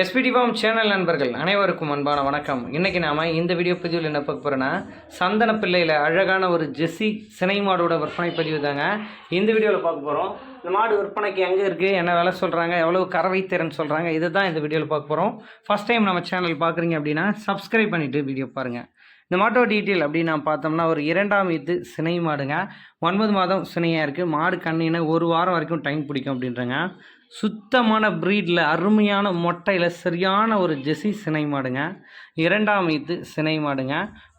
SPD form channel நண்பர்கள் அனைவருக்கும் அன்பான வணக்கம். இன்றைக்கி நாம் இந்த வீடியோ பதிவில் என்ன பார்க்க போகிறோன்னா சந்தன பிள்ளையில் அழகான ஒரு ஜெஸ்ஸி சினை மாடோட விற்பனை பதிவு தாங்க. இந்த வீடியோவில் பார்க்க போகிறோம் இந்த மாடு விற்பனைக்கு எங்கே இருக்குது என்ன விலை சொல்கிறாங்க எவ்வளோ கறவை திறன் சொல்கிறாங்க இதை தான் இந்த வீடியோவில் பார்க்க போகிறோம் ஃபஸ்ட் டைம் நம்ம சேனல் பார்க்குறீங்க அப்படின்னா சப்ஸ்கிரைப் பண்ணிவிட்டு வீடியோ பாருங்கள் இந்த மாட்டோட டீட்டெயில் அப்படின்னு நான் பார்த்தோம்னா ஒரு இரண்டாம் வீத்து சினை மாடுங்க. ஒன்பது மாதம் சினையாக இருக்குது மாடு கண்ணினா ஒரு வாரம் வரைக்கும் டைம் பிடிக்கும் அப்படின்றங்க. சுத்தமான ப்ரீடில் அருமையான மொட்டையில் சரியான ஒரு ஜெசி சினை மாடுங்க. இரண்டாம் வீத்து சினை மாடுங்க.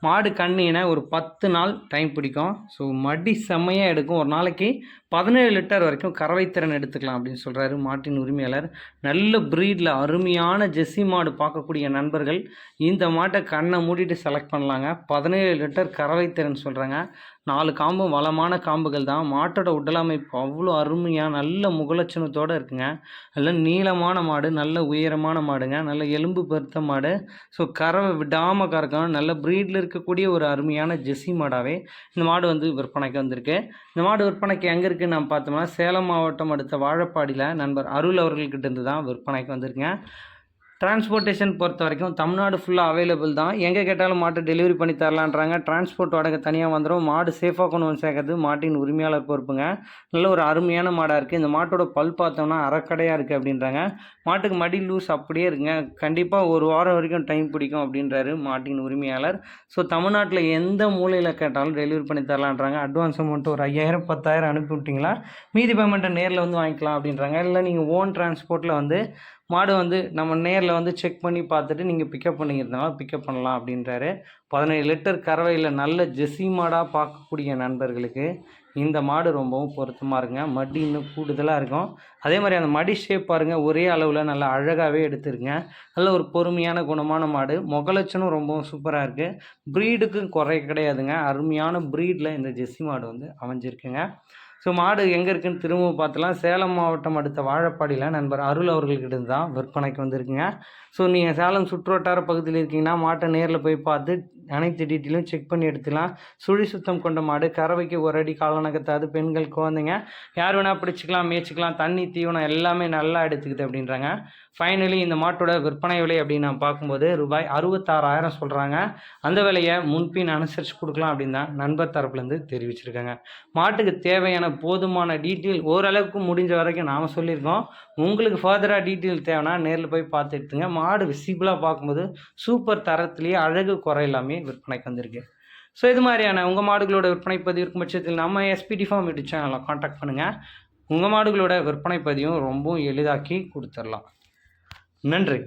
மாடு கண்ணினா ஒரு பத்து நாள் டைம் பிடிக்கும். ஸோ மடி செம்மையாக எடுக்கும். ஒரு நாளைக்கு பதினேழு லிட்டர் வரைக்கும் கறவை திறன் எடுத்துக்கலாம் அப்படின்னு சொல்கிறாரு மாட்டின் உரிமையாளர். நல்ல ப்ரீடில் அருமையான ஜெஸ்ஸி மாடு பார்க்கக்கூடிய நண்பர்கள் இந்த மாட்டை கண்ணை மூடிட்டு செலக்ட் பண்ணலாங்க. பதினேழு லிட்டர் கறவை திறன் சொல்கிறாங்க நாலு காம்பும் வளமான காம்புகள் தான். மாட்டோட உடலமைப்பு அவ்வளோ அருமையாக நல்ல முகலட்சணத்தோடு இருக்குங்க. நல்ல நீளமான மாடு நல்ல உயரமான மாடுங்க. நல்ல எலும்பு பெருத்த மாடு. ஸோ கறவை விடாமல் கறக்கணும். நல்ல ப்ரீடில் இருக்க இருக்கக்கூடிய ஒரு அருமையான ஜெஸ்ஸி மாடாகவே இந்த மாடு வந்து விற்பனைக்கு வந்திருக்கு. இந்த மாடு விற்பனைக்கு எங்கே இருக்குன்னு நம்ம பார்த்தோம்னா சேலம் மாவட்டம் அடுத்த வாழப்பாடியில் நண்பர் அருள் அவர்கள்கிட்ட இருந்து தான் விற்பனைக்கு வந்திருக்கேன். டிரான்ஸ்போர்ட்டேஷன் பொறுத்த வரைக்கும் தமிழ்நாடு ஃபுல்லாக அவைலபிள் தான். எங்கே கேட்டாலும் மாட்டை டெலிவரி பண்ணி தரலான்றாங்க. டிரான்ஸ்போர்ட் வாடகை தனியாக வந்துடும் மாடு சேஃபாக கொண்டு வந்து சேர்க்கறது மாட்டின் உரிமையாளர் பொறுப்புங்க. நல்ல ஒரு அருமையான மாடாக இருக்குது இந்த மாட்டோட பல் பார்த்தோம்னா அறக்கடையாக இருக்குது அப்படின்றாங்க. மாட்டுக்கு மடி லூஸ் அப்படியே இருக்குங்க கண்டிப்பாக ஒரு வாரம் வரைக்கும் டைம் பிடிக்கும் அப்படின்றாரு மாட்டின் உரிமையாளர். ஸோ தமிழ்நாட்டில் எந்த மூலையில் கேட்டாலும் டெலிவரி பண்ணி தரலான்றாங்க. அட்வான்ஸ் அமௌண்ட் ஒரு ஐயாயிரம் பத்தாயிரம் அனுப்பி விட்டிங்களா? மீதி பேமெண்ட்டை நேரில் வந்து வாங்கிக்கலாம் அப்படின்றாங்க. இல்லை நீங்கள் ஓன் டிரான்ஸ்போர்ட்டில் வந்து மாடு வந்து நம்ம நேரில் வந்து செக் பண்ணி பார்த்துட்டு நீங்கள் பிக்கப் பண்ணிக்கிறதுனால பிக்கப் பண்ணலாம் அப்படின்றாரு. பதினேழு லிட்டர் கறவையில் நல்ல ஜெஸ்ஸி மாடாக பார்க்கக்கூடிய நண்பர்களுக்கு இந்த மாடு ரொம்பவும் பொருத்தமாக இருங்க மடி இன்னும் கூடுதலாக இருக்கும். அதே மாதிரி அந்த மடி ஷேப் பாருங்கள் ஒரே அளவில் நல்லா அழகாகவே எடுத்துருங்க. நல்ல ஒரு பொறுமையான குணமான மாடு. முகலட்சணம் ரொம்பவும் சூப்பராக இருக்குது ப்ரீடுக்கும் குறை கிடையாதுங்க. அருமையான ப்ரீடில் இந்த ஜெஸ்ஸி மாடு வந்து அமைஞ்சிருக்குங்க. ஸோ மாடு எங்கே இருக்குன்னு திரும்பவும் பார்த்தலாம். சேலம் மாவட்டம் அடுத்த வாழப்பாடியில் நண்பர் அருள் அவர்கள்கிட்ட இருந்து தான் விற்பனைக்கு வந்திருக்குங்க. ஸோ நீங்கள் சேலம் சுற்றுவட்டார பகுதியில் இருக்கீங்கன்னா மாட்டை நேரில் போய் பார்த்து அனைத்து டீட்டெயிலும் செக் பண்ணி எடுத்துக்கலாம் சுழி சுத்தம் கொண்ட மாடு கறவைக்கு ஒரு அடி காலநகத்தாது பெண்கள் குழந்தைங்க. யார் வேணால் பிடிச்சிக்கலாம் மேய்ச்சிக்கலாம் தண்ணி தீவனம் எல்லாமே நல்லா எடுத்துக்குது அப்படின்றாங்க. ஃபைனலி இந்த மாட்டோட விற்பனை விலை அப்படின்னு நான் பார்க்கும்போது ரூபாய் அறுபத்தாறாயிரம் சொல்கிறாங்க அந்த விலையை முன்பின் அனுசரித்து கொடுக்கலாம் அப்படின்னு தான் நண்பர் தரப்புலேருந்து தெரிவிச்சிருக்காங்க. மாட்டுக்கு தேவையான போதுமான டீட்டெயில் ஓரளவுக்கு முடிஞ்ச வரைக்கும் நாம் சொல்லியிருக்கோம். உங்களுக்கு ஃபர்தராக டீட்டெயில் தேவைன்னா நேரில் போய் பார்த்து எடுத்துங்க. மாடு விசிபிளாக பார்க்கும்போது சூப்பர் தரத்துலேயே அழகு குறை எல்லாமே விற்பனைக்கு வந்திருக்கு. ஸோ இது மாதிரியான உங்கள் மாடுகளோட விற்பனை பதிவு இருக்கும் பட்சத்தில் நம்ம எஸ்பிடி ஃபார்ம் யூடியூப் சேனலில் காண்டாக்ட் பண்ணுங்கள் உங்கள் மாடுகளோட விற்பனை பதிவும் ரொம்பவும் எளிதாக்கி கொடுத்துடலாம். நன்றி.